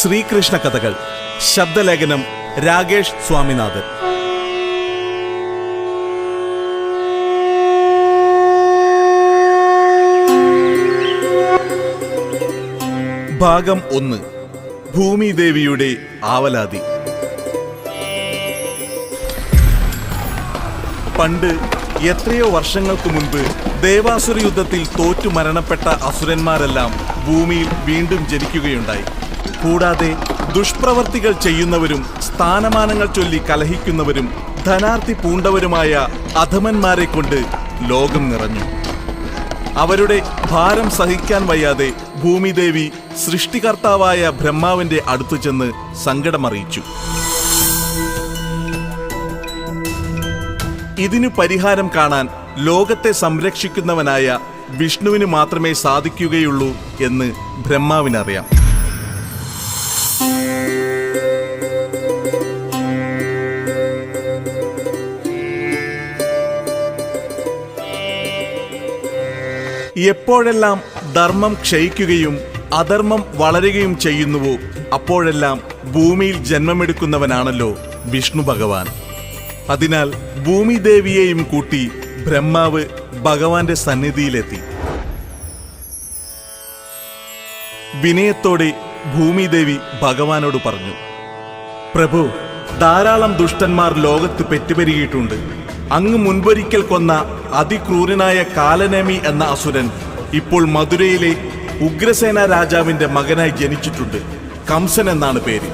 ശ്രീകൃഷ്ണ കഥകൾ. ശബ്ദലേഖനം രാകേഷ് സ്വാമിനാഥൻ. ഭാഗം ഒന്ന്. ഭൂമിദേവിയുടെ ആവലാതി. പണ്ട് എത്രയോ വർഷങ്ങൾക്ക് മുൻപ് ദേവാസുര യുദ്ധത്തിൽ തോറ്റു മരണപ്പെട്ട അസുരന്മാരെല്ലാം ഭൂമിയിൽ വീണ്ടും ജനിക്കുകയുണ്ടായി. കൂടാതെ ദുഷ്പ്രവർത്തികൾ ചെയ്യുന്നവരും സ്ഥാനമാനങ്ങൾ ചൊല്ലി കലഹിക്കുന്നവരും ധനാർത്ഥി പൂണ്ടവരുമായ അധമന്മാരെ കൊണ്ട് ലോകം നിറഞ്ഞു. അവരുടെ ഭാരം സഹിക്കാൻ വയ്യാതെ ഭൂമിദേവി സൃഷ്ടികർത്താവായ ബ്രഹ്മാവിന്റെ അടുത്തു ചെന്ന് സങ്കടമറിയിച്ചു. ഇതിനു പരിഹാരം കാണാൻ ലോകത്തെ സംരക്ഷിക്കുന്നവനായ വിഷ്ണുവിന് മാത്രമേ സാധിക്കുകയുള്ളൂ എന്ന് ബ്രഹ്മാവിനറിയാം. എപ്പോഴെല്ലാം ധർമ്മം ക്ഷയിക്കുകയും അധർമ്മം വളരുകയും ചെയ്യുന്നുവോ അപ്പോഴെല്ലാം ഭൂമിയിൽ ജന്മമെടുക്കുന്നവനാണല്ലോ വിഷ്ണു ഭഗവാൻ. അതിനാൽ ഭൂമിദേവിയെയും കൂട്ടി ബ്രഹ്മാവ് ഭഗവാന്റെ സന്നിധിയിലെത്തി. വിനയത്തോടെ ഭൂമിദേവി ഭഗവാനോട് പറഞ്ഞു പ്രഭു ധാരാളം ദുഷ്ടന്മാർ ലോകത്ത് പെറ്റുപെരുകിയിട്ടുണ്ട്. അങ്ങ് മുൻപൊരിക്കൽ കൊന്ന അതിക്രൂരനായ കാലനേമി എന്ന അസുരൻ ഇപ്പോൾ മധുരയിലെ ഉഗ്രസേന രാജാവിന്റെ മകനായി ജനിച്ചിട്ടുണ്ട്. കംസൻ എന്നാണ് പേര്.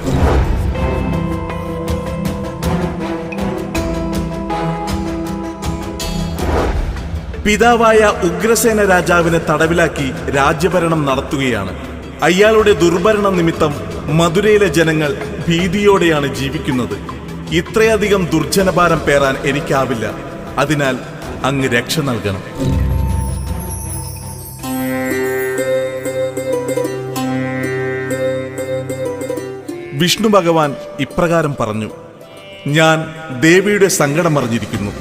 പിതാവായ ഉഗ്രസേന രാജാവിനെ തടവിലാക്കി രാജ്യഭരണം നടത്തുകയാണ്. അയാളുടെ ദുർഭരണം നിമിത്തം മധുരയിലെ ജനങ്ങൾ ഭീതിയോടെയാണ് ജീവിക്കുന്നത്. ഇത്രയധികം ദുർജനഭാരം പേറാൻ എനിക്കാവില്ല. അതിനാൽ അങ്ങ് രക്ഷ നൽകണം. വിഷ്ണു ഭഗവാൻ ഇപ്രകാരം പറഞ്ഞു ഞാൻ ദേവിയുടെ സങ്കടം അറിഞ്ഞിരിക്കുന്നു.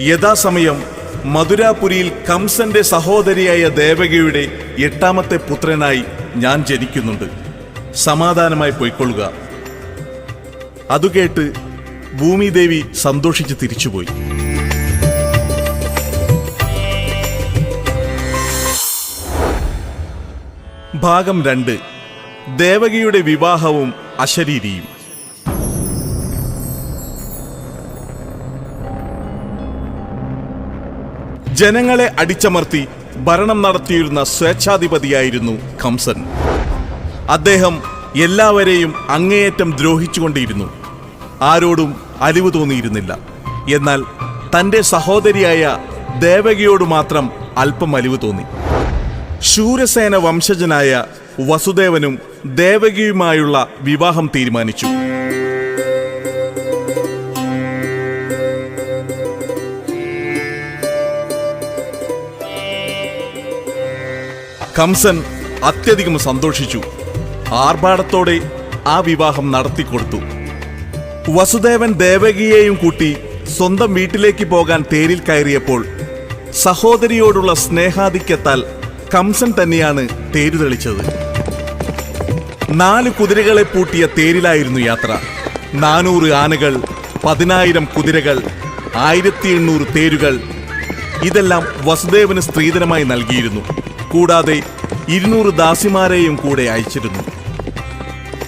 യഥാസമയം മധുരാപുരിയിൽ കംസന്റെ സഹോദരിയായ ദേവകയുടെ എട്ടാമത്തെ പുത്രനായി ഞാൻ ജനിക്കുന്നുണ്ട്. സമാധാനമായി പൊയ്ക്കൊള്ളുക. അതുകേട്ട് ഭൂമിദേവി സന്തോഷിച്ച് തിരിച്ചുപോയി. ഭാഗം രണ്ട്. ദേവകിയുടെ വിവാഹവും അശരീരിയും. ജനങ്ങളെ അടിച്ചമർത്തി ഭരണം നടത്തിയിരുന്ന സ്വേച്ഛാധിപതിയായിരുന്നു കംസൻ. അദ്ദേഹം എല്ലാവരെയും അങ്ങേയറ്റം ദ്രോഹിച്ചുകൊണ്ടിരുന്നു. ആരോടും അലിവ് തോന്നിയിരുന്നില്ല. എന്നാൽ തന്റെ സഹോദരിയായ ദേവകിയോട് മാത്രം അല്പം അലിവ് തോന്നി. ശൂരസേന വംശജനായ വസുദേവനും ദേവകിയുമായുള്ള വിവാഹം തീരുമാനിച്ചു. കംസൻ അത്യധികം സന്തോഷിച്ചു. ആർഭാടത്തോടെ ആ വിവാഹം നടത്തിക്കൊടുത്തു വസുദേവൻ ദേവകിയെയും കൂട്ടി സ്വന്തം വീട്ടിലേക്ക് പോകാൻ തേരിൽ കയറിയപ്പോൾ സഹോദരിയോടുള്ള സ്നേഹാധിക്യത്താൽ കംസൻ തന്നെയാണ് തേരു തെളിച്ചത്. നാല് കുതിരകളെ പൂട്ടിയ തേരിലായിരുന്നു യാത്ര. നാനൂറ് ആനകൾ പതിനായിരം കുതിരകൾ ആയിരത്തി എണ്ണൂറ് തേരുകൾ ഇതെല്ലാം വസുദേവന് സ്ത്രീധനമായി നൽകിയിരുന്നു. കൂടാതെ ഇരുന്നൂറ് ദാസിമാരെയും കൂടെ അയച്ചിരുന്നു.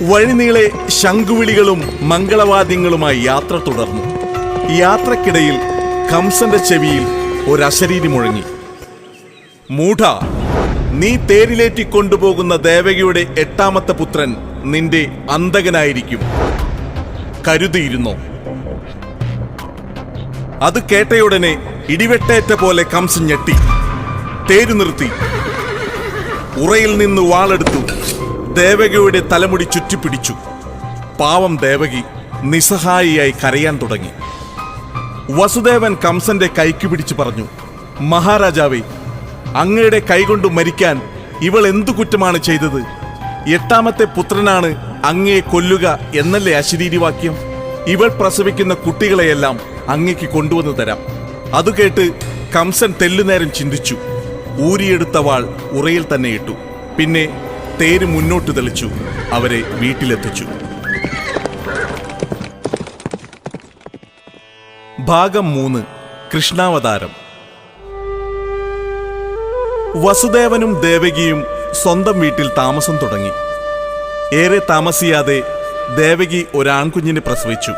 വഴിനീളെ ശംഖുവിളികളും മംഗളവാദ്യങ്ങളുമായി യാത്ര തുടർന്നു. യാത്രക്കിടയിൽ കംസന്റെ ചെവിയിൽ ഒരശരീരി മുഴങ്ങി മൂഢ നീ തേരിലേറ്റി കൊണ്ടുപോകുന്ന ദേവകയുടെ എട്ടാമത്തെ പുത്രൻ നിന്റെ അന്തകനായിരിക്കും. കരുതിയിരുന്നോ? അത് കേട്ടയുടനെ ഇടിവെട്ടേറ്റ പോലെ കംസൻ ഞെട്ടി. തേരു നിർത്തി ഉറയിൽ നിന്ന് വാളെടുത്തു. ദേവകിയുടെ തലമുടി ചുറ്റിപ്പിടിച്ചു. പാവം ദേവകി നിസ്സഹായിയായി കരയാൻ തുടങ്ങി. വസുദേവൻ കംസന്റെ കൈക്ക് പിടിച്ചു പറഞ്ഞു മഹാരാജാവേ അങ്ങയുടെ കൈകൊണ്ട് മരിക്കാൻ ഇവൾ എന്തു കുറ്റമാണ് ചെയ്തത്? എട്ടാമത്തെ പുത്രനാണ് അങ്ങയെ കൊല്ലുക എന്നല്ലേ അശരീരിവാക്യം? ഇവൾ പ്രസവിക്കുന്ന കുട്ടികളെയെല്ലാം അങ്ങയ്ക്ക് കൊണ്ടുവന്നു തരാം. അത് കേട്ട് കംസൻ തെല്ലുനേരം ചിന്തിച്ചു. ഊരിയെടുത്ത വാൾ ഉറയിൽ തന്നെ ഇട്ടു. പിന്നെ തേര് മുന്നോട്ട് തെളിച്ചു അവരെ വീട്ടിലെത്തിച്ചു. ഭാഗം മൂന്ന് കൃഷ്ണാവതാരം. വസുദേവനും ദേവകിയും സ്വന്തം വീട്ടിൽ താമസം തുടങ്ങി. ഏറെ താമസിയാതെ ദേവകി ഒരാൺകുഞ്ഞിനെ പ്രസവിച്ചു.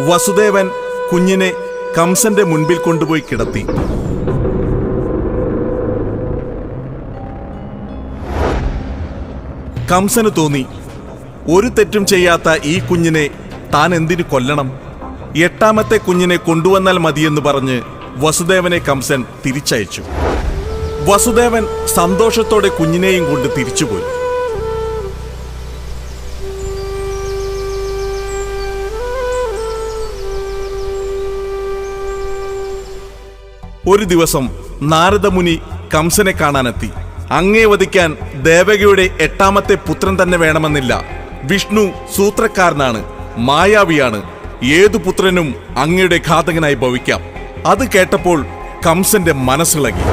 വസുദേവൻ കുഞ്ഞിനെ കംസന്റെ മുൻപിൽ കൊണ്ടുപോയി കിടത്തി. കംസന് തോന്നി. ഒരു തെറ്റും ചെയ്യാത്ത ഈ കുഞ്ഞിനെ താൻ എന്തിനു കൊല്ലണം? എട്ടാമത്തെ കുഞ്ഞിനെ കൊണ്ടുവന്നാൽ മതിയെന്ന് പറഞ്ഞ് വസുദേവനെ കംസൻ തിരിച്ചയച്ചു. വസുദേവൻ സന്തോഷത്തോടെ കുഞ്ഞിനെയും കൊണ്ട് തിരിച്ചുപോയി. ഒരു ദിവസം നാരദമുനി കംസനെ കാണാനെത്തി. അങ്ങേ വധിക്കാൻ ദേവകയുടെ എട്ടാമത്തെ പുത്രൻ തന്നെ വേണമെന്നില്ല. വിഷ്ണു സൂത്രക്കാരനാണ് മായാവിയാണ്. ഏതു പുത്രനും അങ്ങയുടെ ഘാതകനായി ഭവിക്കാം. അത് കേട്ടപ്പോൾ കംസന്റെ മനസ്സിളകി.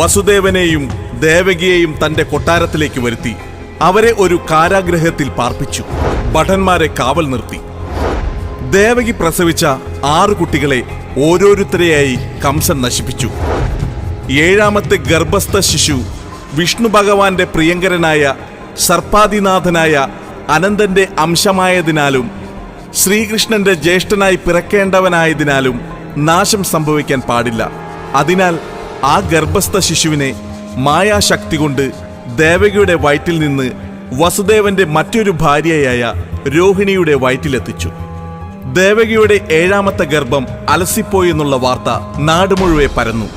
വസുദേവനെയും ദേവകിയെയും തന്റെ കൊട്ടാരത്തിലേക്ക് വരുത്തി. അവരെ ഒരു കാരാഗ്രഹത്തിൽ പാർപ്പിച്ചു. ഭടന്മാരെ കാവൽ നിർത്തി. ദേവകി പ്രസവിച്ച ആറു കുട്ടികളെ ഓരോരുത്തരെയായി കംസൻ നശിപ്പിച്ചു. ഏഴാമത്തെ ഗർഭസ്ഥ ശിശു വിഷ്ണു ഭഗവാന്റെ പ്രിയങ്കരനായ സർപ്പാദിനാഥനായ അനന്തന്റെ അംശമായതിനാലും ശ്രീകൃഷ്ണന്റെ ജ്യേഷ്ഠനായി പിറക്കേണ്ടവനായതിനാലും നാശം സംഭവിക്കാൻ പാടില്ല. അതിനാൽ ആ ഗർഭസ്ഥ ശിശുവിനെ മായാശക്തി കൊണ്ട് ദേവകിയുടെ വയറ്റിൽ നിന്ന് വസുദേവന്റെ മറ്റൊരു ഭാര്യയായ രോഹിണിയുടെ വയറ്റിലെത്തിച്ചു. ദേവകിയുടെ ഏഴാമത്തെ ഗർഭം അലസിപ്പോയെന്നുള്ള വാർത്ത നാട് മുഴുവൻ പരന്നു.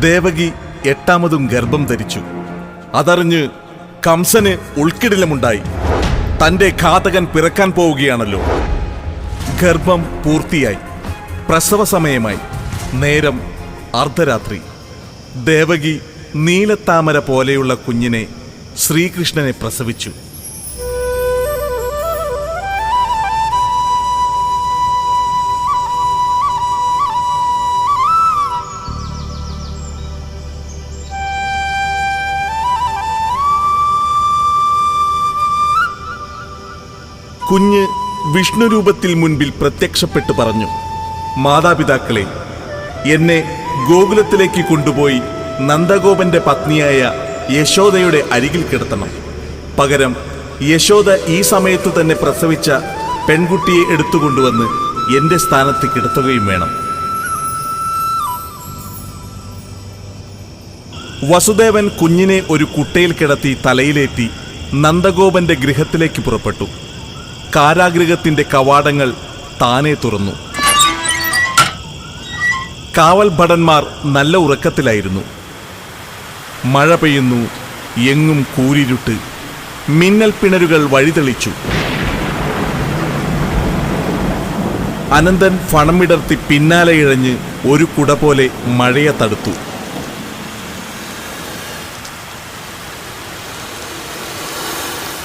ദേവകി എട്ടാമതും ഗർഭം ധരിച്ചു. അതറിഞ്ഞ് കംസന് ഉൾക്കിടിലമുണ്ടായി. തന്റെ ഘാതകൻ പിറക്കാൻ പോവുകയാണല്ലോ. ഗർഭം പൂർത്തിയായി. പ്രസവ സമയമായി നേരം അർദ്ധരാത്രി. ദേവകി നീലത്താമര പോലെയുള്ള കുഞ്ഞിനെ ശ്രീകൃഷ്ണനെ പ്രസവിച്ചു. കുഞ്ഞ് വിഷ്ണുരൂപത്തിൽ മുൻപിൽ പ്രത്യക്ഷപ്പെട്ടു പറഞ്ഞു മാതാപിതാക്കളെ എന്നെ ഗോകുലത്തിലേക്ക് കൊണ്ടുപോയി നന്ദഗോപന്റെ പത്നിയായ യശോദയുടെ അരികിൽ കിടത്തണം. പകരം യശോദ ഈ സമയത്ത് തന്നെ പ്രസവിച്ച പെൺകുട്ടിയെ എടുത്തുകൊണ്ടുവന്ന് എന്റെ സ്ഥാനത്ത് കിടത്തുകയും വേണം. വസുദേവൻ കുഞ്ഞിനെ ഒരു കുട്ടയിൽ കിടത്തി തലയിലേറ്റി നന്ദഗോപന്റെ ഗൃഹത്തിലേക്ക് പുറപ്പെട്ടു. കാരാഗൃഹത്തിന്റെ കവാടങ്ങൾ താനെ തുറന്നു. കാവൽ ഭടന്മാർ നല്ല ഉറക്കത്തിലായിരുന്നു. മഴ പെയ്യുന്നു എങ്ങും കൂരിരുട്ട് മിന്നൽ പിണരുകൾ വഴിതെളിച്ചു. അനന്തൻ ഫണമിടർത്തി പിന്നാലെ ഇഴഞ്ഞ് ഒരു കുട പോലെ മഴയെ തടുത്തു.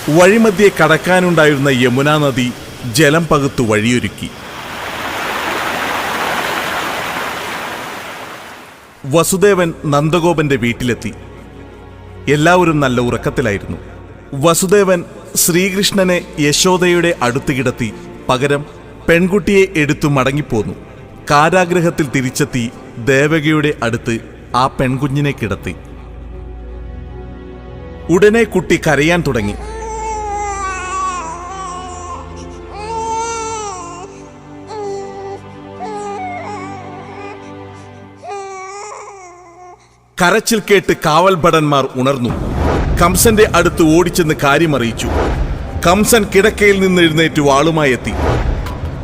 വഴിമധ്യേ കടക്കാനുണ്ടായിരുന്ന യമുനാ നദി ജലം പകുത്തു വഴിയൊരുക്കി. വസുദേവൻ നന്ദഗോപന്റെ വീട്ടിലെത്തി. എല്ലാവരും നല്ല ഉറക്കത്തിലായിരുന്നു. വസുദേവൻ ശ്രീകൃഷ്ണനെ യശോദയുടെ അടുത്ത് കിടത്തി പകരം പെൺകുട്ടിയെ എടുത്തു മടങ്ങിപ്പോന്നു. കാരാഗ്രഹത്തിൽ തിരിച്ചെത്തി ദേവകയുടെ അടുത്ത് ആ പെൺകുഞ്ഞിനെ കിടത്തി. ഉടനെ കുട്ടി കരയാൻ തുടങ്ങി. കരച്ചിൽ കേട്ട് കാവൽ ഭടന്മാർ ഉണർന്നു. കംസന്റെ അടുത്ത് ഓടിച്ചെന്ന് കാര്യമറിയിച്ചു. കംസൻ കിടക്കയിൽ നിന്ന് എഴുന്നേറ്റ് വാളുമായി എത്തി.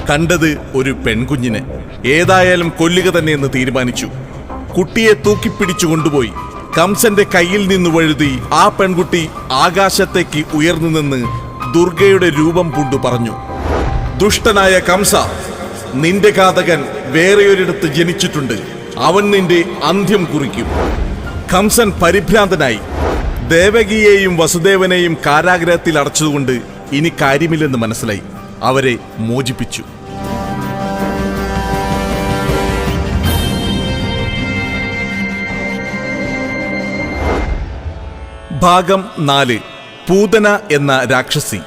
കണ്ടത് ഒരു പെൺകുഞ്ഞിനെ. ഏതായാലും കൊല്ലുക തന്നെയെന്ന് തീരുമാനിച്ചു. കുട്ടിയെ തൂക്കിപ്പിടിച്ചു കൊണ്ടുപോയി. കംസന്റെ കയ്യിൽ നിന്ന് വഴുതി ആ പെൺകുട്ടി ആകാശത്തേക്ക് ഉയർന്നു നിന്ന് ദുർഗയുടെ രൂപം പൂണ്ടു പറഞ്ഞു. ദുഷ്ടനായ കംസ നിന്റെ ഘാതകൻ വേറെയൊരിടത്ത് ജനിച്ചിട്ടുണ്ട്. അവൻ നിന്റെ അന്ത്യം കുറിക്കും. കംസൻ പരിഭ്രാന്തനായി. ദേവകിയെയും വസുദേവനെയും കാരാഗ്രഹത്തിൽ അടച്ചതുകൊണ്ട് ഇനി കാര്യമില്ലെന്ന് മനസ്സിലായി. അവരെ മോചിപ്പിച്ചു. ഭാഗം നാല്. പൂതന എന്ന രാക്ഷസി.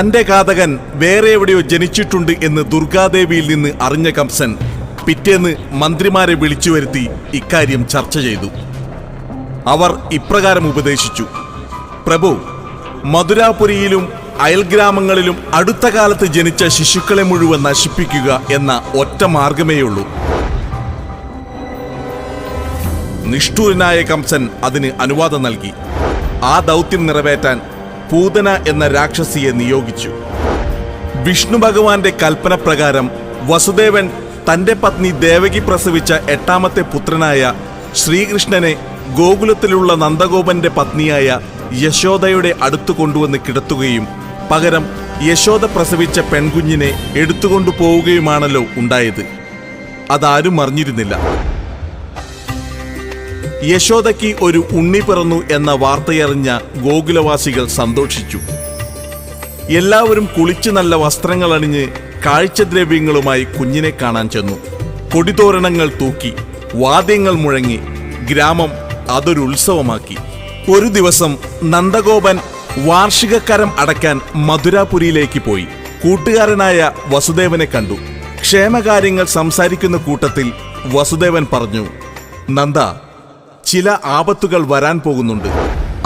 തന്റെ ഘാതകൻ വേറെ എവിടെയോ ജനിച്ചിട്ടുണ്ട് എന്ന് ദുർഗാദേവിയിൽ നിന്ന് അറിഞ്ഞ കംസൻ പിറ്റേന്ന് മന്ത്രിമാരെ വിളിച്ചു വരുത്തി ഇക്കാര്യം ചർച്ച ചെയ്തു. അവർ ഇപ്രകാരം ഉപദേശിച്ചു. പ്രഭു മധുരാപുരിയിലും അയൽഗ്രാമങ്ങളിലും അടുത്ത കാലത്ത് ജനിച്ച ശിശുക്കളെ മുഴുവൻ നശിപ്പിക്കുക എന്ന ഒറ്റ മാർഗമേയുള്ളൂ. നിഷ്ഠൂരനായ കംസൻ അതിന് അനുവാദം നൽകി. ആ ദൗത്യം നിറവേറ്റാൻ പൂതന എന്ന രാക്ഷസിയെ നിയോഗിച്ചു. വിഷ്ണു ഭഗവാന്റെ കൽപ്പന പ്രകാരം വസുദേവൻ തന്റെ പത്നി ദേവകി പ്രസവിച്ച എട്ടാമത്തെ പുത്രനായ ശ്രീകൃഷ്ണനെ ഗോകുലത്തിലുള്ള നന്ദഗോപന്റെ പത്നിയായ യശോദയുടെ അടുത്തു കൊണ്ടുവന്ന് കിടത്തുകയും പകരം യശോദ പ്രസവിച്ച പെൺകുഞ്ഞിനെ എടുത്തുകൊണ്ടു പോവുകയുമാണല്ലോ ഉണ്ടായത്. അതാരും അറിഞ്ഞിരുന്നില്ല. യശോദയ്ക്ക് ഒരു ഉണ്ണി പിറന്നു എന്ന വാർത്തയറിഞ്ഞ ഗോകുലവാസികൾ സന്തോഷിച്ചു. എല്ലാവരും കുളിച്ച് നല്ല വസ്ത്രങ്ങൾ അണിഞ്ഞ് കാഴ്ചദ്രവ്യങ്ങളുമായി കുഞ്ഞിനെ കാണാൻ ചെന്നു. കൊടിതോരണങ്ങൾ തൂക്കി വാദ്യങ്ങൾ മുഴങ്ങി ഗ്രാമം അതൊരു ഉത്സവമാക്കി. ഒരു ദിവസം നന്ദഗോപൻ വാർഷിക കരം അടയ്ക്കാൻ മധുരാപുരിയിലേക്ക് പോയി. കൂട്ടുകാരനായ വസുദേവനെ കണ്ടു. ക്ഷേമകാര്യങ്ങൾ സംസാരിക്കുന്ന കൂട്ടത്തിൽ വസുദേവൻ പറഞ്ഞു നന്ദ ചില ആപത്തുകൾ വരാൻ പോകുന്നുണ്ട്.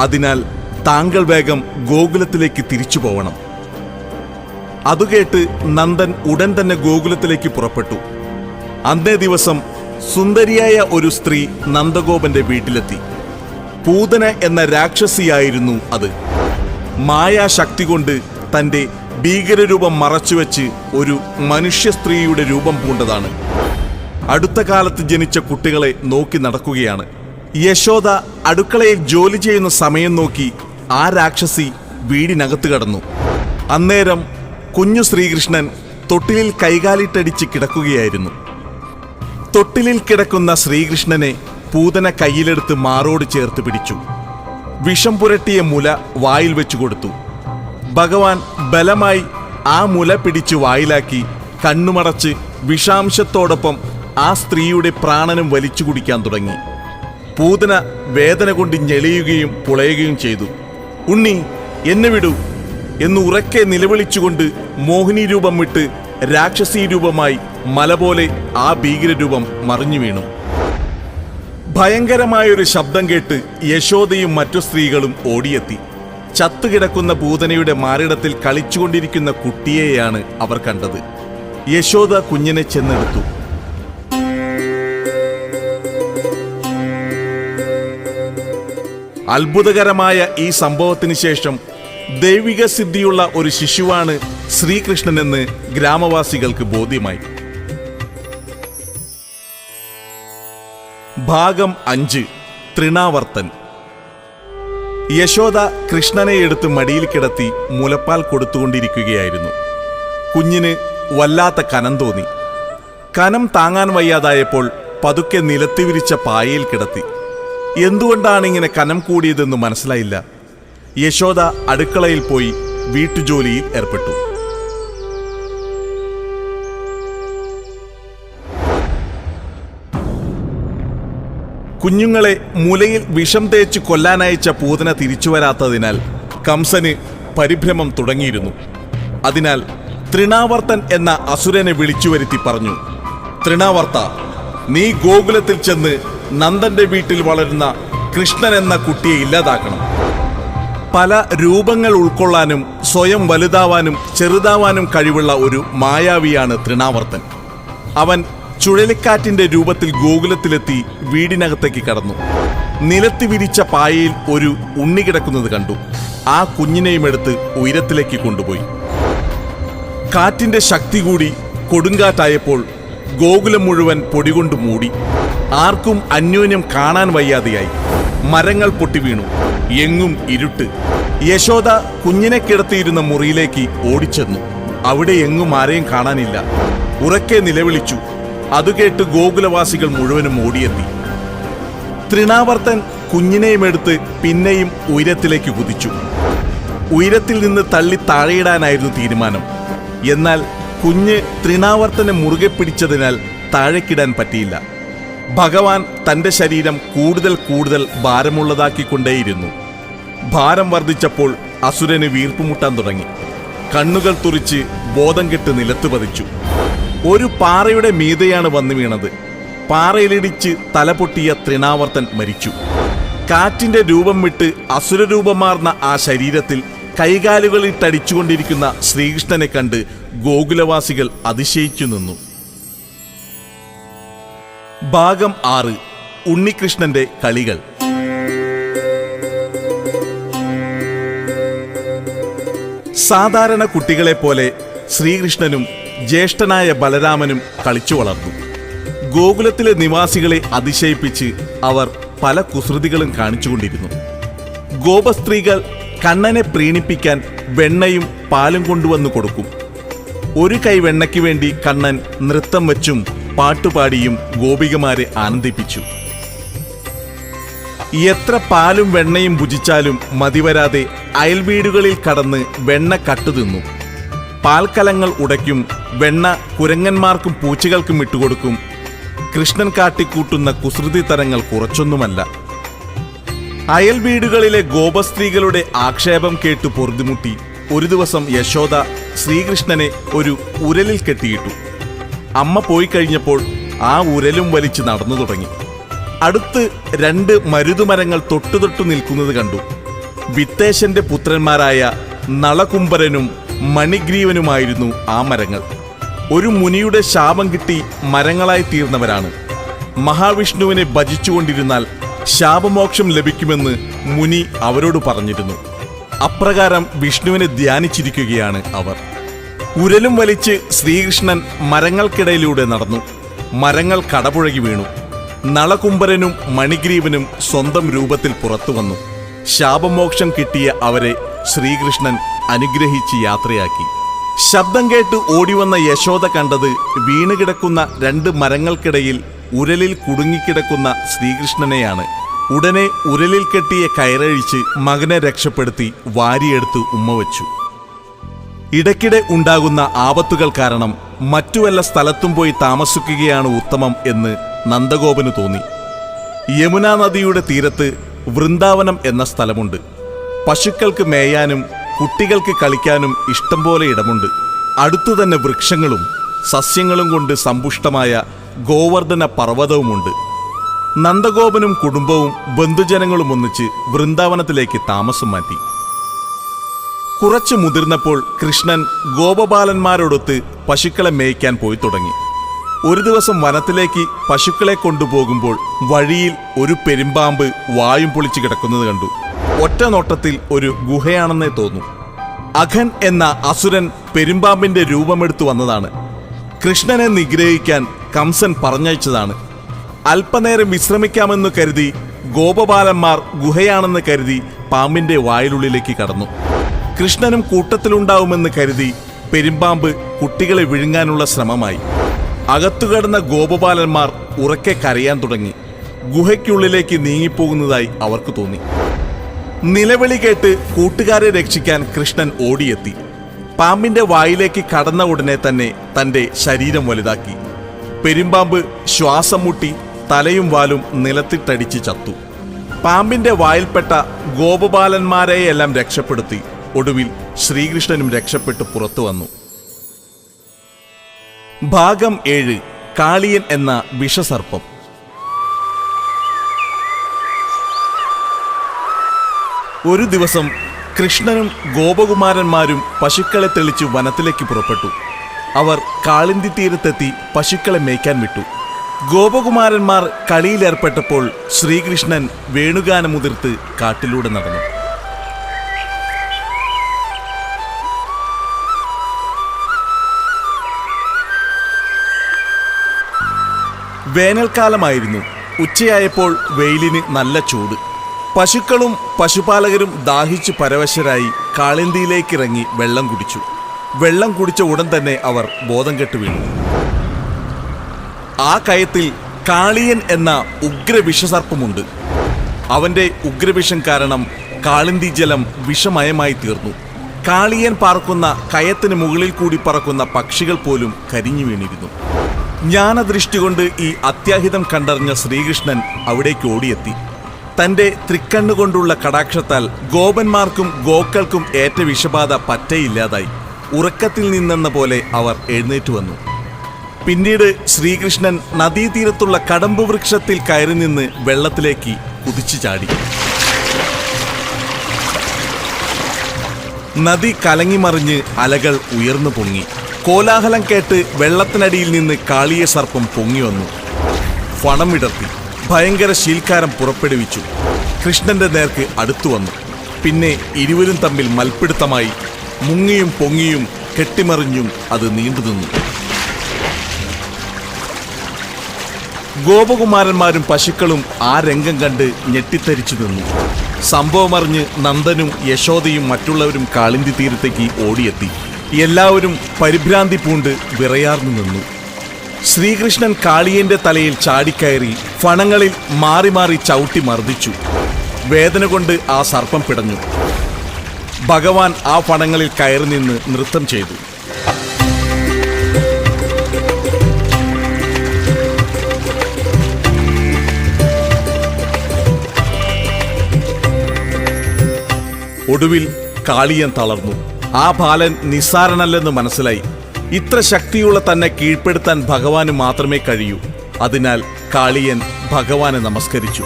അതിനാൽ താങ്കൾ വേഗം ഗോകുലത്തിലേക്ക് തിരിച്ചു പോവണം. അതുകേട്ട് നന്ദൻ ഉടൻ തന്നെ ഗോകുലത്തിലേക്ക് പുറപ്പെട്ടു. അന്നേ ദിവസം സുന്ദരിയായ ഒരു സ്ത്രീ നന്ദഗോപന്റെ വീട്ടിലെത്തി. പൂതന എന്ന രാക്ഷസിയായിരുന്നു അത്. മായാശക്തി കൊണ്ട് തന്റെ ഭീകരരൂപം മറച്ചുവെച്ച് ഒരു മനുഷ്യ സ്ത്രീയുടെ രൂപം പൂണ്ടതാണ്. അടുത്ത കാലത്ത് ജനിച്ച കുട്ടികളെ നോക്കി നടക്കുകയാണ്. യശോദ അടുക്കളയിൽ ജോലി ചെയ്യുന്ന സമയം നോക്കി ആ രാക്ഷസി വീടിനകത്ത് കടന്നു. അന്നേരം കുഞ്ഞു ശ്രീകൃഷ്ണൻ തൊട്ടിലിൽ കൈകാലിട്ടടിച്ച് കിടക്കുകയായിരുന്നു. തൊട്ടിലിൽ കിടക്കുന്ന ശ്രീകൃഷ്ണനെ പൂതന കയ്യിലെടുത്ത് മാറോട് ചേർത്ത് പിടിച്ചു. വിഷം പുരട്ടിയ മുല വായിൽ വെച്ചു കൊടുത്തു. ഭഗവാൻ ബലമായി ആ മുല പിടിച്ച് വായിലാക്കി കണ്ണുമടച്ച് വിഷാംശത്തോടൊപ്പം ആ സ്ത്രീയുടെ പ്രാണനും വലിച്ചു കുടിക്കാൻ തുടങ്ങി. പൂതന വേദന കൊണ്ട് ഞെളിയുകയും പുളയുകയും ചെയ്തു. ഉണ്ണി എന്നെ വിടൂ. എന്ന് ഉറക്കെ നിലവിളിച്ചുകൊണ്ട് മോഹിനി രൂപം വിട്ട് രാക്ഷസീ രൂപമായി മല പോലെ ആ ഭീകരരൂപം മറിഞ്ഞു വീണു. ഭയങ്കരമായൊരു ശബ്ദം കേട്ട് യശോദയും മറ്റു സ്ത്രീകളും ഓടിയെത്തി. ചത്തുകിടക്കുന്ന പൂതനയുടെ മാറിടത്തിൽ കളിച്ചുകൊണ്ടിരിക്കുന്ന കുട്ടിയെയാണ് അവർ കണ്ടത്. യശോദ കുഞ്ഞിനെ ചെന്നെടുത്തു. അത്ഭുതകരമായ ഈ സംഭവത്തിന് ശേഷം ദൈവിക സിദ്ധിയുള്ള ഒരു ശിശുവാണ് ശ്രീകൃഷ്ണനെന്ന് ഗ്രാമവാസികൾക്ക് ബോധ്യമായി. ഭാഗം അഞ്ച് തൃണാവർത്തൻ. യശോദ കൃഷ്ണനെ എടുത്ത് മടിയിൽ കിടത്തി മുലപ്പാൽ കൊടുത്തുകൊണ്ടിരിക്കുകയായിരുന്നു. കുഞ്ഞിന് വല്ലാത്ത കനം തോന്നി. കനം താങ്ങാൻ വയ്യാതായപ്പോൾ പതുക്കെ നിലത്തി വിരിച്ച പായയിൽ കിടത്തി. എന്തുകൊണ്ടാണ് ഇങ്ങനെ കനം കൂടിയതെന്ന് മനസ്സിലായില്ല. യശോദ അടുക്കളയിൽ പോയി വീട്ടുജോലിയിൽ ഏർപ്പെട്ടു. കുഞ്ഞുങ്ങളെ മുലയിൽ വിഷം തേച്ച് കൊല്ലാനയച്ച പൂതന തിരിച്ചു വരാത്തതിനാൽ കംസന് പരിഭ്രമം തുടങ്ങിയിരുന്നു. അതിനാൽ തൃണാവർത്തൻ എന്ന അസുരനെ വിളിച്ചു വരുത്തി പറഞ്ഞു തൃണാവർത്ത നീ ഗോകുലത്തിൽ ചെന്ന് നന്ദന്റെ വീട്ടിൽ വളരുന്ന കൃഷ്ണൻ എന്ന കുട്ടിയെ ഇല്ലാതാക്കണം. പല രൂപങ്ങൾ ഉൾക്കൊള്ളാനും സ്വയം വലുതാവാനും ചെറുതാവാനും കഴിവുള്ള ഒരു മായാവിയാണ് തൃണാവർത്തൻ. അവൻ ചുഴലിക്കാറ്റിന്റെ രൂപത്തിൽ ഗോകുലത്തിലെത്തി വീടിനകത്തേക്ക് കടന്നു. നിലത്തി വിരിച്ച പായയിൽ ഒരു ഉണ്ണി കിടക്കുന്നത് കണ്ടു. ആ കുഞ്ഞിനെയും എടുത്ത് ഉയരത്തിലേക്ക് കൊണ്ടുപോയി. കാറ്റിന്റെ ശക്തി കൂടി കൊടുങ്കാറ്റായപ്പോൾ ഗോകുലം മുഴുവൻ പൊടികൊണ്ട് മൂടി. ആർക്കും അന്യോന്യം കാണാൻ വയ്യാതെയായി. മരങ്ങൾ പൊട്ടി വീണു. എങ്ങും ഇരുട്ട്. യശോദ കുഞ്ഞിനെ കിടത്തിയിരുന്ന മുറിയിലേക്ക് ഓടിച്ചെന്നു. അവിടെ എങ്ങും ആരെയും കാണാനില്ല. ഉറക്കെ നിലവിളിച്ചു. അതുകേട്ട് ഗോകുലവാസികൾ മുഴുവനും ഓടിയെത്തി. തൃണാവർത്തൻ കുഞ്ഞിനെയും എടുത്ത് പിന്നെയും ഉയരത്തിലേക്ക് കുതിച്ചു. ഉയരത്തിൽ നിന്ന് തള്ളി താഴെയിടാനായിരുന്നു തീരുമാനം. എന്നാൽ കുഞ്ഞ് തൃണാവർത്തനെ മുറുകെ പിടിച്ചതിനാൽ താഴേക്കിടാൻ പറ്റിയില്ല. ഭഗവാൻ തന്റെ ശരീരം കൂടുതൽ കൂടുതൽ ഭാരമുള്ളതാക്കിക്കൊണ്ടേയിരുന്നു. ഭാരം വർദ്ധിച്ചപ്പോൾ അസുരന് വീർപ്പുമുട്ടാൻ തുടങ്ങി. കണ്ണുകൾ തുറിച്ച് ബോധം കെട്ട് നിലത്ത് പതിച്ചു. ഒരു പാറയുടെ മീതയാണ് വന്നു വീണത്. പാറയിലിടിച്ച് തലപൊട്ടിയ തൃണാവർത്തൻ മരിച്ചു. കാറ്റിന്റെ രൂപം വിട്ട് അസുരരൂപമാർന്ന ആ ശരീരത്തിൽ കൈകാലുകളിട്ടടിച്ചുകൊണ്ടിരിക്കുന്ന ശ്രീകൃഷ്ണനെ കണ്ട് ഗോകുലവാസികൾ അതിശയിച്ചു നിന്നു. ഭാഗം ആറ് ഉണ്ണികൃഷ്ണന്റെ കളികൾ. സാധാരണ കുട്ടികളെ പോലെ ശ്രീകൃഷ്ണനും ജ്യേഷ്ഠനായ ബലരാമനും കളിച്ചു വളർന്നു. ഗോകുലത്തിലെ നിവാസികളെ അതിശയിപ്പിച്ച് അവർ പല കുസൃതികളും കാണിച്ചുകൊണ്ടിരുന്നു. ഗോപസ്ത്രീകൾ കണ്ണനെ പ്രീണിപ്പിക്കാൻ വെണ്ണയും പാലും കൊണ്ടുവന്നു കൊടുക്കും. ഒരു കൈ വെണ്ണയ്ക്ക് വേണ്ടി കണ്ണൻ നൃത്തം വച്ചും പാട്ടുപാടിയും ഗോപികമാരെ ആനന്ദിപ്പിച്ചു. എത്ര പാലും വെണ്ണയും ഭുജിച്ചാലും മതിവരാതെ അയൽവീടുകളിൽ കടന്ന് വെണ്ണ കട്ടുതിന്നു. പാൽക്കലങ്ങൾ ഉടയ്ക്കും വെണ്ണ കുരങ്ങന്മാർക്കും പൂച്ചകൾക്കും ഇട്ടുകൊടുക്കും. കൃഷ്ണൻ കാട്ടിക്കൂട്ടുന്ന കുസൃതി തരങ്ങൾ കുറച്ചൊന്നുമല്ല. അയൽവീടുകളിലെ ഗോപസ്ത്രീകളുടെ ആക്ഷേപം കേട്ട് പൊറുതിമുട്ടി ഒരു ദിവസം യശോദ ശ്രീകൃഷ്ണനെ ഒരു ഉരലിൽ കെട്ടിയിട്ടു. അമ്മ പോയി കഴിഞ്ഞപ്പോൾ ആ ഉരലും വലിച്ച് നടന്നു തുടങ്ങി. അടുത്ത് രണ്ട് മരുതുമരങ്ങൾ തൊട്ടുതൊട്ടു നിൽക്കുന്നത് കണ്ടു. വിത്തേശന്റെ പുത്രന്മാരായ നളകുംഭരനും മണിഗ്രീവനുമായിരുന്നു ആ മരങ്ങൾ. ഒരു മുനിയുടെ ശാപം കിട്ടി മരങ്ങളായി തീർന്നവരാണ്. മഹാവിഷ്ണുവിനെ ഭജിച്ചുകൊണ്ടിരുന്നാൽ ശാപമോക്ഷം ലഭിക്കുമെന്ന് മുനി അവരോട് പറഞ്ഞിരുന്നു. അപ്രകാരം വിഷ്ണുവിനെ ധ്യാനിച്ചിരിക്കുകയാണ് അവർ. ഉരലും വലിച്ച് ശ്രീകൃഷ്ണൻ മരങ്ങൾക്കിടയിലൂടെ നടന്നു. മരങ്ങൾ കടപുഴകി വീണു. നളകുംഭരനും മണിഗ്രീവനും സ്വന്തം രൂപത്തിൽ പുറത്തു വന്നു. ശാപമോക്ഷം കിട്ടിയ അവരെ ശ്രീകൃഷ്ണൻ അനുഗ്രഹിച്ച് യാത്രയാക്കി. ശബ്ദം കേട്ട് ഓടിവന്ന യശോദ കണ്ടത് വീണുകിടക്കുന്ന രണ്ട് മരങ്ങൾക്കിടയിൽ ഉരലിൽ കുടുങ്ങിക്കിടക്കുന്ന ശ്രീകൃഷ്ണനെയാണ്. ഉടനെ ഉരലിൽ കെട്ടിയ കയറഴിച്ച് മകനെ രക്ഷപ്പെടുത്തി വാരിയെടുത്ത് ഉമ്മ വച്ചു ഇടയ്ക്കിടെ ഉണ്ടാകുന്ന ആപത്തുകൾ കാരണം മറ്റു വല്ല സ്ഥലത്തും പോയി താമസിക്കുകയാണ് ഉത്തമം എന്ന് നന്ദഗോപന് തോന്നി. യമുനാ നദിയുടെ തീരത്ത് വൃന്ദാവനം എന്ന സ്ഥലമുണ്ട്. പശുക്കൾക്ക് മേയാനും കുട്ടികൾക്ക് കളിക്കാനും ഇഷ്ടം പോലെ ഇടമുണ്ട്. അടുത്തു തന്നെ വൃക്ഷങ്ങളും സസ്യങ്ങളും കൊണ്ട് സമ്പുഷ്ടമായ ഗോവർദ്ധന പർവതവുമുണ്ട്. നന്ദഗോപനും കുടുംബവും ബന്ധുജനങ്ങളും ഒന്നിച്ച് വൃന്ദാവനത്തിലേക്ക് താമസം മാറ്റി. കുറച്ചു മുതിർന്നപ്പോൾ കൃഷ്ണൻ ഗോപബാലന്മാരോടൊത്ത് പശുക്കളെ മേയ്ക്കാൻ പോയി തുടങ്ങി. ഒരു ദിവസം വനത്തിലേക്ക് പശുക്കളെ കൊണ്ടുപോകുമ്പോൾ വഴിയിൽ ഒരു പെരുമ്പാമ്പ് വായും പൊളിച്ചു കിടക്കുന്നത് കണ്ടു. ഒറ്റ നോട്ടത്തിൽ ഒരു ഗുഹയാണെന്നേ തോന്നു. അഖൻ എന്ന അസുരൻ പെരുമ്പാമ്പിന്റെ രൂപമെടുത്തു വന്നതാണ്. കൃഷ്ണനെ നിഗ്രഹിക്കാൻ കംസൻ പറഞ്ഞയച്ചതാണ്. അല്പനേരം വിശ്രമിക്കാമെന്ന് കരുതി ഗോപബാലന്മാർ ഗുഹയാണെന്ന് കരുതി പാമ്പിന്റെ വായിലുള്ളിലേക്ക് കടന്നു. കൃഷ്ണനും കൂട്ടത്തിലുണ്ടാവുമെന്ന് കരുതി പെരുമ്പാമ്പ് കുട്ടികളെ വിഴുങ്ങാനുള്ള ശ്രമമായി. അകത്തുകടന്ന ഗോപബാലന്മാർ ഉറക്കെ കരയാൻ തുടങ്ങി. ഗുഹയ്ക്കുള്ളിലേക്ക് നീങ്ങിപ്പോകുന്നതായി അവർക്ക് തോന്നി. നിലവിളി കേട്ട് കൂട്ടുകാരെ രക്ഷിക്കാൻ കൃഷ്ണൻ ഓടിയെത്തി. പാമ്പിന്റെ വായിലേക്ക് കടന്ന ഉടനെ തന്നെ തന്റെ ശരീരം വലുതാക്കി. പെരുമ്പാമ്പ് ശ്വാസം മുട്ടി തലയും വാലും നിലത്തിട്ടടിച്ച് ചത്തു. പാമ്പിന്റെ വായിൽപ്പെട്ട ഗോപബാലന്മാരെയെല്ലാം രക്ഷപ്പെടുത്തി. ഒടുവിൽ ശ്രീകൃഷ്ണനും രക്ഷപ്പെട്ട് പുറത്തു വന്നു. ഭാഗം ഏഴ് കാളിയൻ എന്ന വിഷസർപ്പം. ഒരു ദിവസം കൃഷ്ണനും ഗോപകുമാരന്മാരും പശുക്കളെ തെളിച്ച് വനത്തിലേക്ക് പുറപ്പെട്ടു. അവർ കാളിന്തി തീരത്തെത്തി പശുക്കളെ മേയ്ക്കാൻ വിട്ടു. ഗോപകുമാരന്മാർ കളിയിലേർപ്പെട്ടപ്പോൾ ശ്രീകൃഷ്ണൻ വേണുഗാനമുതിർത്ത് കാട്ടിലൂടെ നടന്നു. വേനൽക്കാലമായിരുന്നു. ഉച്ചയായപ്പോൾ വെയിലിന് നല്ല ചൂട്. പശുക്കളും പശുപാലകരും ദാഹിച്ചു പരവശരായി കാളിന്തിയിലേക്കിറങ്ങി വെള്ളം കുടിച്ചു. വെള്ളം കുടിച്ച ഉടൻ തന്നെ അവർ ബോധം കെട്ട് വീണു. ആ കയത്തിൽ കാളിയൻ എന്ന ഉഗ്രവിഷസർപ്പമുണ്ട്. അവന്റെ ഉഗ്രവിഷം കാരണം കാളിന്തി ജലം വിഷമയമായി തീർന്നു. കാളിയൻ പാർക്കുന്ന കയത്തിന് മുകളിൽ കൂടി പറക്കുന്ന പക്ഷികൾ പോലും കരിഞ്ഞു വീണിരുന്നു. ജ്ഞാനദൃഷ്ടി കൊണ്ട് ഈ അത്യാഹിതം കണ്ടറിഞ്ഞ ശ്രീകൃഷ്ണൻ അവിടേക്ക് ഓടിയെത്തി. തന്റെ തൃക്കണ്ണുകൊണ്ടുള്ള കടാക്ഷത്താൽ ഗോപന്മാർക്കും ഗോക്കൾക്കും ഏറ്റ വിഷബാധ പറ്റയില്ലാതായി. ഉറക്കത്തിൽ നിന്നെന്ന പോലെ അവർ എഴുന്നേറ്റ് വന്നു. പിന്നീട് ശ്രീകൃഷ്ണൻ നദീതീരത്തുള്ള കടമ്പു വൃക്ഷത്തിൽ കയറി നിന്ന് വെള്ളത്തിലേക്ക് കുതിച്ചു ചാടി. നദി കലങ്ങിമറിഞ്ഞ് അലകൾ ഉയർന്നു പൊങ്ങി. കോലാഹലം കേട്ട് വെള്ളത്തിനടിയിൽ നിന്ന് കാളിയ സർപ്പം പൊങ്ങി വന്നു. ഫണം വിടർത്തി ഭയങ്കര ശീൽക്കാരം പുറപ്പെടുവിച്ചു. കൃഷ്ണന്റെ നേർക്ക് അടുത്തു വന്നു. പിന്നെ ഇരുവരും തമ്മിൽ മൽപ്പിടുത്തമായി മുങ്ങിയും പൊങ്ങിയും കെട്ടിമറിഞ്ഞും അത് നീണ്ടു നിന്നു. ഗോപകുമാരന്മാരും പശുക്കളും ആ രംഗം കണ്ട് ഞെട്ടിത്തരിച്ചു നിന്നു. സംഭവമറിഞ്ഞ് നന്ദനും യശോദയും മറ്റുള്ളവരും കാളിന്തി തീരത്തേക്ക് ഓടിയെത്തി. എല്ലാവരും പരിഭ്രാന്തി പൂണ്ട് വിറയാർന്നു നിന്നു. ശ്രീകൃഷ്ണൻ കാളിയന്റെ തലയിൽ ചാടിക്കയറി ഫണങ്ങളിൽ മാറി മാറി ചവിട്ടി മർദ്ദിച്ചു. വേദന കൊണ്ട് ആ സർപ്പം പിടഞ്ഞു. ഭഗവാൻ ആ ഫണങ്ങളിൽ കയറി നിന്ന് നൃത്തം ചെയ്തു. ഒടുവിൽ കാളിയൻ തളർന്നു. ആ ബാലൻ നിസ്സാരനല്ലെന്ന് മനസ്സിലായി. ഇത്ര ശക്തിയുള്ള തന്നെ കീഴ്പ്പെടുത്താൻ ഭഗവാന് മാത്രമേ കഴിയൂ. അതിനാൽ കാളിയൻ ഭഗവാനെ നമസ്കരിച്ചു.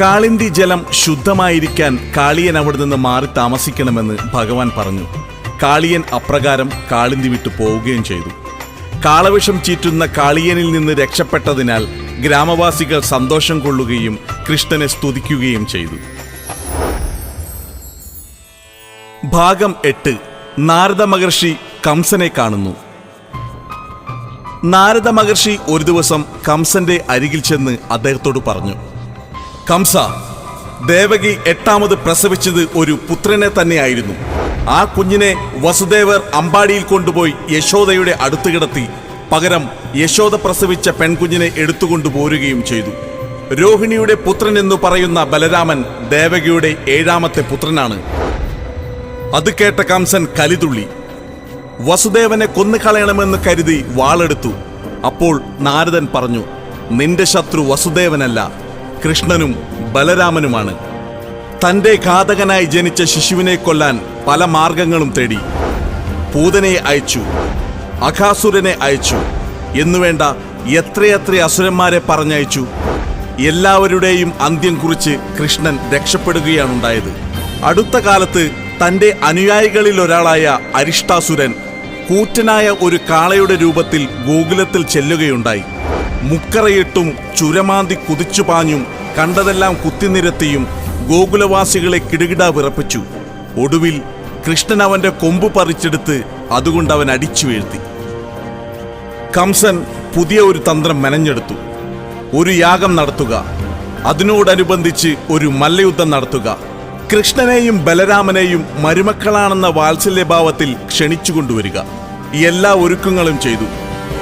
കാളിന്തി ജലം ശുദ്ധമായിരിക്കാൻ കാളിയൻ അവിടെ നിന്ന് മാറി താമസിക്കണമെന്ന് ഭഗവാൻ പറഞ്ഞു. കാളിയൻ അപ്രകാരം കാളിന്തി വിട്ടു പോവുകയും ചെയ്തു. കാളവിഷം ചീറ്റുന്ന കാളിയനിൽ നിന്ന് രക്ഷപ്പെട്ടതിനാൽ ഗ്രാമവാസികൾ സന്തോഷം കൊള്ളുകയും കൃഷ്ണനെ സ്തുതിക്കുകയും ചെയ്തു. ഭാഗം എട്ട്. നാരദ മഹർഷി കംസനെ കാണുന്നു. നാരദ മഹർഷി ഒരു ദിവസം കംസന്റെ അരികിൽ ചെന്ന് അദ്ദേഹത്തോട് പറഞ്ഞു കംസ ദേവകി എട്ടാമത് പ്രസവിച്ചത് ഒരു പുത്രനെ തന്നെയായിരുന്നു. ആ കുഞ്ഞിനെ വസുദേവർ അമ്പാടിയിൽ കൊണ്ടുപോയി യശോദയുടെ അടുത്ത് കിടത്തി പകരം യശോദ പ്രസവിച്ച പെൺകുഞ്ഞിനെ എടുത്തുകൊണ്ടു പോരുകയും ചെയ്തു. രോഹിണിയുടെ പുത്രൻ എന്നു പറയുന്ന ബലരാമൻ ദേവകിയുടെ ഏഴാമത്തെ പുത്രനാണ്. അത് കേട്ട കംസൻ കലിതുള്ളി വസുദേവനെ കൊന്നുകളയണമെന്ന് കരുതി വാളെടുത്തു. അപ്പോൾ നാരദൻ പറഞ്ഞു നിന്റെ ശത്രു വസുദേവനല്ല കൃഷ്ണനും ബലരാമനുമാണ്. തന്റെ ഘാതകനായി ജനിച്ച ശിശുവിനെ കൊല്ലാൻ പല മാർഗങ്ങളും തേടി. പൂതനെ അയച്ചു അഖാസുരനെ അയച്ചു എന്നുവേണ്ട എത്രയെത്ര അസുരന്മാരെ പറഞ്ഞയച്ചു. എല്ലാവരുടെയും അന്ത്യം കുറിച്ച് കൃഷ്ണൻ രക്ഷപ്പെടുകയാണുണ്ടായത്. അടുത്ത കാലത്ത് തന്റെ അനുയായികളിൽ ഒരാളായ അരിഷ്ടാസുരൻ കൂറ്റനായ ഒരു കാളയുടെ രൂപത്തിൽ ഗോകുലത്തിൽ ചെല്ലുകയുണ്ടായി. മുക്കറയിട്ടും ചുരമാന്തി കുതിച്ചു പാഞ്ഞും കണ്ടതെല്ലാം കുത്തിനിരത്തിയും ഗോകുലവാസികളെ കിടുകിട വിറപ്പിച്ചു. ഒടുവിൽ കൃഷ്ണൻ അവന്റെ കൊമ്പ് പറിച്ചെടുത്ത് അതുകൊണ്ട് അവൻ അടിച്ചു വീഴ്ത്തി. കംസൻ പുതിയ ഒരു തന്ത്രം മെനഞ്ഞെടുത്തു. ഒരു യാഗം നടത്തുക. അതിനോടനുബന്ധിച്ച് ഒരു മല്ലയുദ്ധം നടത്തുക. കൃഷ്ണനെയും ബലരാമനെയും മരുമക്കളാണെന്ന വാത്സല്യഭാവത്തിൽ ക്ഷണിച്ചുകൊണ്ടുവരിക. എല്ലാ ഒരുക്കങ്ങളും ചെയ്തു.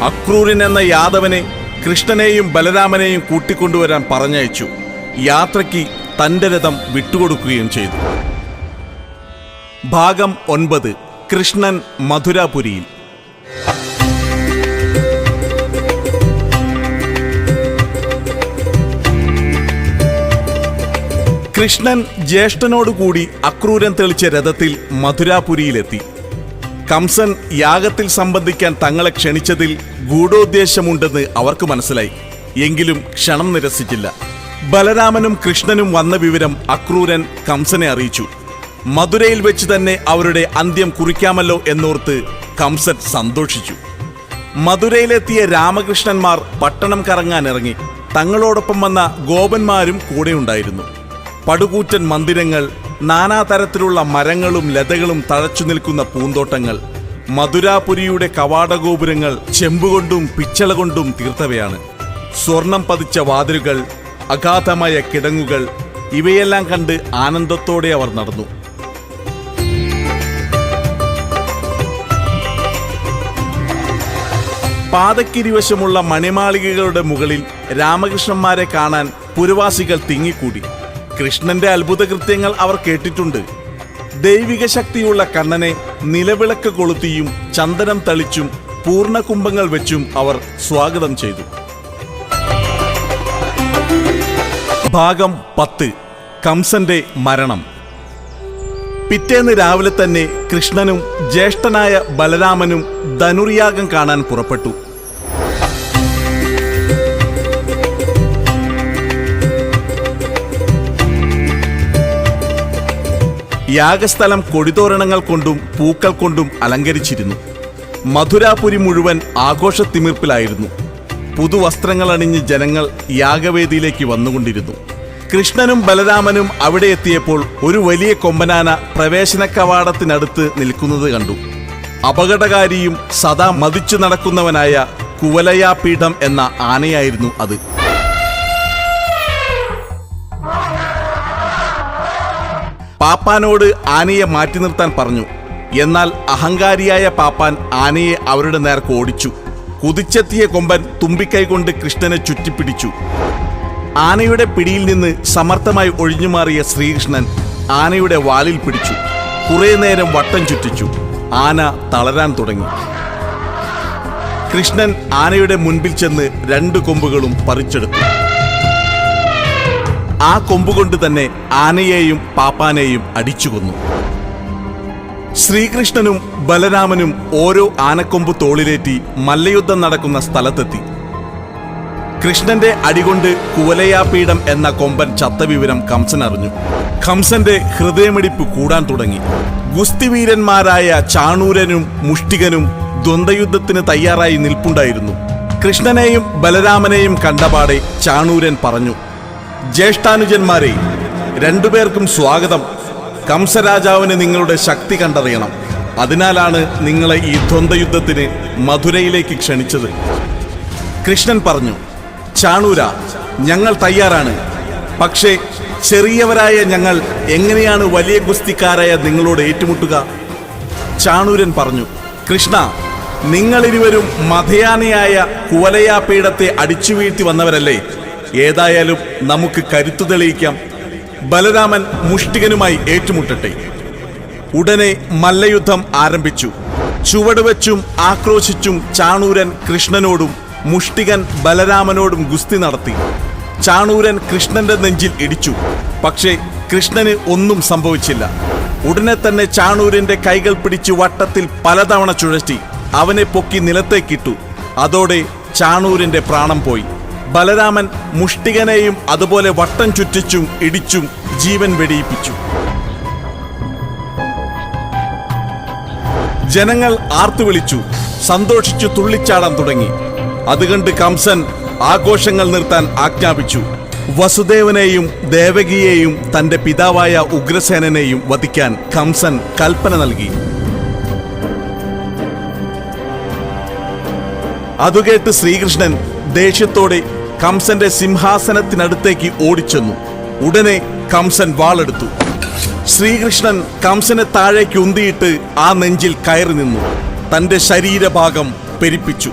അക്രൂരൻ എന്ന യാദവനെ കൃഷ്ണനെയും ബലരാമനെയും കൂട്ടിക്കൊണ്ടുവരാൻ പറഞ്ഞയച്ചു. യാത്രയ്ക്ക് തന്റെ രഥം വിട്ടുകൊടുക്കുകയും ചെയ്തു. ഭാഗം ഒൻപത്. കൃഷ്ണൻ മധുരാപുരിയിൽ. കൃഷ്ണൻ ജ്യേഷ്ഠനോടുകൂടി അക്രൂരൻ തെളിച്ച രഥത്തിൽ മധുരാപുരിയിലെത്തി. കംസൻ യാഗത്തിൽ സംബന്ധിക്കാൻ തങ്ങളെ ക്ഷണിച്ചതിൽ ഗൂഢോദ്ദേശമുണ്ടെന്ന് അവർക്ക് മനസ്സിലായി. എങ്കിലും ക്ഷണം നിരസിച്ചില്ല. ബലരാമനും കൃഷ്ണനും വന്ന വിവരം അക്രൂരൻ കംസനെ അറിയിച്ചു. മധുരയിൽ വെച്ച് തന്നെ അവരുടെ അന്ത്യം കുറിക്കാമല്ലോ എന്നോർത്ത് കംസൻ സന്തോഷിച്ചു. മധുരയിലെത്തിയ രാമകൃഷ്ണന്മാർ പട്ടണം കറങ്ങാനിറങ്ങി. തങ്ങളോടൊപ്പം വന്ന ഗോപന്മാരും കൂടെയുണ്ടായിരുന്നു. പടുകൂറ്റൻ മന്ദിരങ്ങൾ നാനാതരത്തിലുള്ള മരങ്ങളും ലതകളും തഴച്ചു നിൽക്കുന്ന പൂന്തോട്ടങ്ങൾ മധുരാപുരിയുടെ കവാടഗോപുരങ്ങൾ ചെമ്പുകൊണ്ടും പിച്ചള കൊണ്ടും തീർത്തവയാണ്. സ്വർണം പതിച്ച വാതിലുകൾ അഗാധമായ കിടങ്ങുകൾ ഇവയെല്ലാം കണ്ട് ആനന്ദത്തോടെ അവർ നടന്നു. പാതക്കിരിവശമുള്ള മണിമാളികകളുടെ മുകളിൽ രാമകൃഷ്ണന്മാരെ കാണാൻ പുരവാസികൾ തിങ്ങിക്കൂടി. കൃഷ്ണന്റെ അത്ഭുത കൃത്യങ്ങൾ അവർ കേട്ടിട്ടുണ്ട്. ദൈവിക ശക്തിയുള്ള കണ്ണനെ നിലവിളക്ക് കൊളുത്തിയും ചന്ദനം തളിച്ചും പൂർണകുംഭങ്ങൾ വെച്ചും അവർ സ്വാഗതം ചെയ്തു. ഭാഗം പത്ത്. കംസന്റെ മരണം. പിറ്റേന്ന് രാവിലെ തന്നെ കൃഷ്ണനും ജ്യേഷ്ഠനായ ബലരാമനും ധനുർയാഗം കാണാൻ പുറപ്പെട്ടു. യാഗസ്ഥലം കൊടിതോരണങ്ങൾ കൊണ്ടും പൂക്കൾ കൊണ്ടും അലങ്കരിച്ചിരുന്നു. മധുരാപുരി മുഴുവൻ ആഘോഷത്തിമിർപ്പിലായിരുന്നു. പുതുവസ്ത്രങ്ങൾ അണിഞ്ഞ് ജനങ്ങൾ യാഗവേദിയിലേക്ക് വന്നുകൊണ്ടിരുന്നു. കൃഷ്ണനും ബലരാമനും അവിടെ എത്തിയപ്പോൾ ഒരു വലിയ കൊമ്പനാന പ്രവേശന കവാടത്തിനടുത്ത് നിൽക്കുന്നത് കണ്ടു. അപകടകാരിയും സദാ മതിച്ചു നടക്കുന്നവനായ കുവലയാപീഠം എന്ന ആനയായിരുന്നു അത്. പാപ്പാനോട് ആനയെ മാറ്റി നിർത്താൻ പറഞ്ഞു. എന്നാൽ അഹങ്കാരിയായ പാപ്പാൻ ആനയെ അവരുടെ നേർക്ക് ഓടിച്ചു. കുതിച്ചെത്തിയ കൊമ്പൻ തുമ്പിക്കൈ കൊണ്ട് കൃഷ്ണനെ ചുറ്റിപ്പിടിച്ചു. ആനയുടെ പിടിയിൽ നിന്ന് സമർത്ഥമായി ഒഴിഞ്ഞുമാറിയ ശ്രീകൃഷ്ണൻ ആനയുടെ വാലിൽ പിടിച്ചു. കുറേ നേരം വട്ടം ചുറ്റിച്ചു. ആന തളരാൻ തുടങ്ങി. കൃഷ്ണൻ ആനയുടെ മുൻപിൽ ചെന്ന് രണ്ട് കൊമ്പുകളും പറിച്ചെടുത്തു. ആ കൊമ്പുകൊണ്ട് തന്നെ ആനയെയും പാപ്പാനെയും അടിച്ചുകൊന്നു. ശ്രീകൃഷ്ണനും ബലരാമനും ഓരോ ആനക്കൊമ്പ് തോളിലേറ്റി മല്ലയുദ്ധം നടക്കുന്ന സ്ഥലത്തെത്തി. കൃഷ്ണന്റെ അടികൊണ്ട് കുവലയാപീഠം എന്ന കൊമ്പൻ ചത്തവിവരം കംസൻ അറിഞ്ഞു കംസന്റെ ഹൃദയമിടിപ്പ് കൂടാൻ തുടങ്ങി. ഗുസ്തിവീരന്മാരായ ചാണൂരനും മുഷ്ടികനും ദ്വന്ദ്വയുദ്ധത്തിന് തയ്യാറായി നിൽപ്പുണ്ടായിരുന്നു. കൃഷ്ണനെയും ബലരാമനെയും കണ്ടപാടെ ചാണൂരൻ പറഞ്ഞു ജ്യേഷ്ഠാനുജന്മാരെ രണ്ടുപേർക്കും സ്വാഗതം. കംസരാജാവിന് നിങ്ങളുടെ ശക്തി കണ്ടറിയണം. അതിനാലാണ് നിങ്ങളെ ഈ ദ്വന്ദ്വയുദ്ധത്തിന് മധുരയിലേക്ക് ക്ഷണിച്ചത്. കൃഷ്ണൻ പറഞ്ഞു ചാണൂര ഞങ്ങൾ തയ്യാറാണ്. പക്ഷേ ചെറിയവരായ ഞങ്ങൾ എങ്ങനെയാണ് വലിയ ഗുസ്തിക്കാരായ നിങ്ങളോട് ഏറ്റുമുട്ടുക? ചാണൂരൻ പറഞ്ഞു കൃഷ്ണ നിങ്ങളിരുവരും മധയാനയായ കുവലയാപീഠത്തെ അടിച്ചു വീഴ്ത്തി വന്നവരല്ലേ? ഏതായാലും നമുക്ക് കരുത്തു തെളിയിക്കാം. ബലരാമൻ മുഷ്ടികനുമായി ഏറ്റുമുട്ടട്ടെ. ഉടനെ മല്ലയുദ്ധം ആരംഭിച്ചു. ചുവടുവെച്ചും ആക്രോശിച്ചും ചാണൂരൻ കൃഷ്ണനോടും മുഷ്ടികൻ ബലരാമനോടും ഗുസ്തി നടത്തി. ചാണൂരൻ കൃഷ്ണന്റെ നെഞ്ചിൽ ഇടിച്ചു. പക്ഷേ കൃഷ്ണന് ഒന്നും സംഭവിച്ചില്ല. ഉടനെ തന്നെ ചാണൂരിന്റെ കൈകൾ പിടിച്ച് വട്ടത്തിൽ പലതവണ ചുഴറ്റി അവനെ പൊക്കി നിലത്തേക്കിട്ടു. അതോടെ ചാണൂരിന്റെ പ്രാണം പോയി. ബലരാമൻ മുഷ്ടികനെയും അതുപോലെ വട്ടം ചുറ്റിച്ചും ഇടിച്ചും ജീവൻ വെടിയിപ്പിച്ചു. ജനങ്ങൾ ആർത്തുവിളിച്ചു സന്തോഷിച്ചു തുള്ളിച്ചാടാൻ തുടങ്ങി. അതുകണ്ട് കംസൻ ആഘോഷങ്ങൾ നിർത്താൻ ആജ്ഞാപിച്ചു. വസുദേവനെയും ദേവകിയെയും തന്റെ പിതാവായ ഉഗ്രസേനനെയും വധിക്കാൻ കംസൻ കൽപ്പന നൽകി. അതുകേട്ട് ശ്രീകൃഷ്ണൻ ദേഷ്യത്തോടെ കംസന്റെ സിംഹാസനത്തിനടുത്തേക്ക് ഓടിച്ചെന്നു. ഉടനെ കംസൻ വാളെടുത്തു. ശ്രീകൃഷ്ണൻ കംസനെ താഴേക്ക് ഉന്തിയിട്ട് ആ നെഞ്ചിൽ കയറി നിന്നു. തന്റെ ശരീരഭാഗം പെരിപ്പിച്ചു.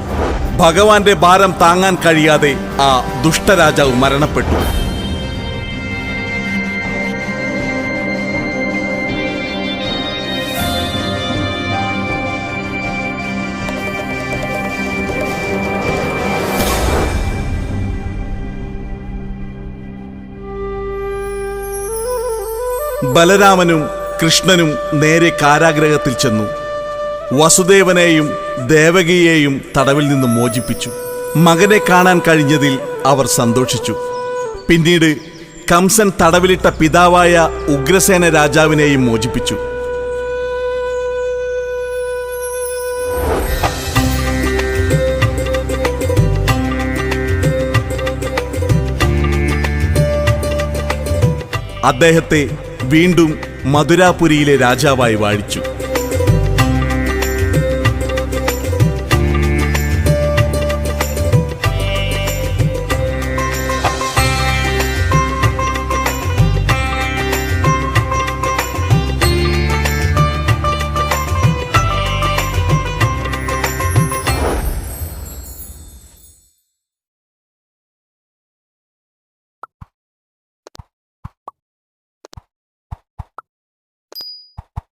ഭഗവാന്റെ ഭാരം താങ്ങാൻ കഴിയാതെ ആ ദുഷ്ടരാജാവ് മരണപ്പെട്ടു. ബലരാമനും കൃഷ്ണനും നേരെ കാരാഗ്രഹത്തിൽ ചെന്നു. വസുദേവനെയും ദേവകിയെയും തടവിൽ നിന്ന് മോചിപ്പിച്ചു. മകനെ കാണാൻ കഴിഞ്ഞതിൽ അവർ സന്തോഷിച്ചു. പിന്നീട് കംസൻ തടവിലിട്ട പിതാവായ ഉഗ്രസേന രാജാവിനെയും മോചിപ്പിച്ചു. അദ്ദേഹത്തെ വീണ്ടും മധുരാപുരിയിലെ രാജാവായി വാഴിച്ചു.